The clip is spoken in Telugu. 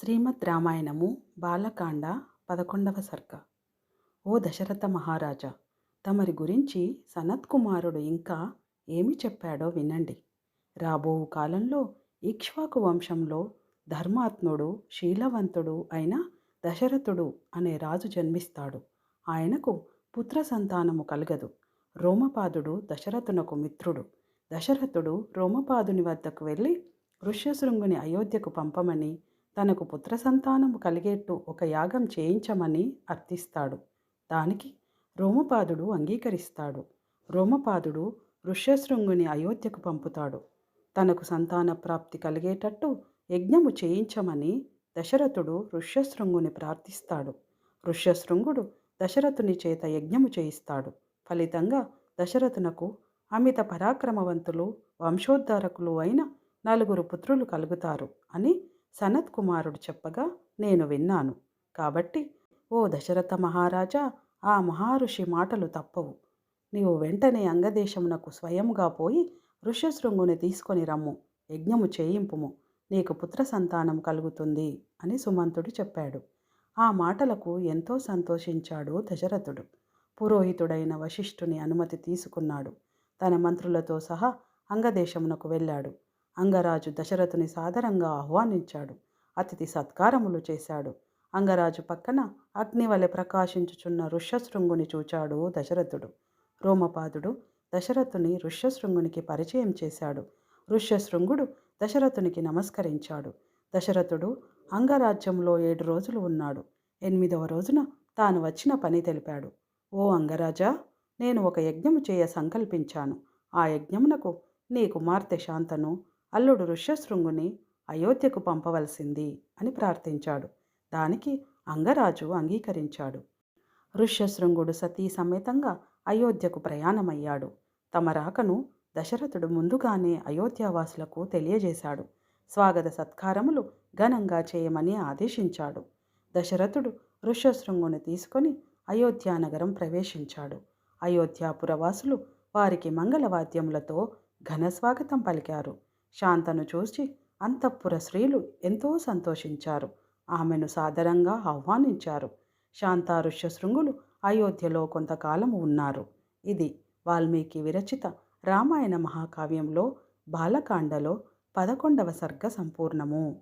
శ్రీమద్ రామాయణము బాలకాండ పదకొండవ సర్గ ఓ దశరథ మహారాజా తమరి గురించి సనత్ కుమారుడు ఇంకా ఏమి చెప్పాడో వినండి. రాబో కాలంలో ఇక్ష్వాకు వంశంలో ధర్మాత్ముడు శీలవంతుడు అయిన దశరథుడు అనే రాజు జన్మిస్తాడు. ఆయనకు పుత్ర సంతానము కలగదు. రోమపాదుడు దశరథునకు మిత్రుడు. దశరథుడు రోమపాదుని వద్దకు వెళ్ళి ఋష్యశృంగుని అయోధ్యకు పంపమని తనకు పుత్ర సంతానం కలిగేట్టు ఒక యాగం చేయించమని అర్థిస్తాడు. దానికి రోమపాదుడు అంగీకరిస్తాడు. రోమపాదుడు ఋష్యశృంగుని అయోధ్యకు పంపుతాడు. తనకు సంతాన ప్రాప్తి కలిగేటట్టు యజ్ఞము చేయించమని దశరథుడు ఋష్యశృంగుని ప్రార్థిస్తాడు. ఋష్యశృంగుడు దశరథుని చేత యజ్ఞము చేయిస్తాడు. ఫలితంగా దశరథునకు అమిత పరాక్రమవంతులు వంశోద్ధారకులు అయిన నలుగురు పుత్రులు కలుగుతారు అని సనత్ కుమారుడు చెప్పగా నేను విన్నాను. కాబట్టి ఓ దశరథ మహారాజా ఆ మహారుషి మాటలు తప్పవు. నీవు వెంటనే అంగదేశమునకు స్వయంగా పోయి ఋష్యశృంగుని తీసుకొని రమ్ము. యజ్ఞము చేయింపుము. నీకు పుత్ర సంతానం కలుగుతుంది అని సుమంతుడు చెప్పాడు. ఆ మాటలకు ఎంతో సంతోషించాడు దశరథుడు. పురోహితుడైన వశిష్ఠుని అనుమతి తీసుకున్నాడు. తన మంత్రులతో సహా అంగదేశమునకు వెళ్ళాడు. అంగరాజు దశరథుని సాదరంగా ఆహ్వానించాడు. అతిథి సత్కారములు చేశాడు. అంగరాజు పక్కన అగ్నివలె ప్రకాశించుచున్న ఋష్యశృంగుని చూచాడు దశరథుడు. రోమపాదుడు దశరథుని ఋష్యశృంగునికి పరిచయం చేశాడు. ఋష్యశృంగుడు దశరథునికి నమస్కరించాడు. దశరథుడు అంగరాజ్యంలో ఏడు రోజులు ఉన్నాడు. ఎనిమిదవ రోజున తాను వచ్చిన పని తెలిపాడు. ఓ అంగరాజా నేను ఒక యజ్ఞము చేయ సంకల్పించాను. ఆ యజ్ఞమునకు నీ కుమార్తె శాంతను అల్లుడు ఋష్యశృంగుని అయోధ్యకు పంపవలసింది అని ప్రార్థించాడు. దానికి అంగరాజు అంగీకరించాడు. ఋష్యశృంగుడు సతీ సమేతంగా అయోధ్యకు ప్రయాణమయ్యాడు. తమ రాకను దశరథుడు ముందుగానే అయోధ్యావాసులకు తెలియజేశాడు. స్వాగత సత్కారములు ఘనంగా చేయమని ఆదేశించాడు. దశరథుడు ఋష్యశృంగుని తీసుకొని అయోధ్యానగరం ప్రవేశించాడు. అయోధ్యాపురవాసులు వారికి మంగళవాద్యములతో ఘన స్వాగతం పలికారు. శాంతను చూసి అంతఃపుర స్త్రీలు ఎంతో సంతోషించారు. ఆమెను సాదరంగా ఆహ్వానించారు. శాంత ఋష్యశృంగులు అయోధ్యలో కొంతకాలం ఉన్నారు. ఇది వాల్మీకి విరచిత రామాయణ మహాకావ్యంలో బాలకాండలో పదకొండవ సర్గ సంపూర్ణము.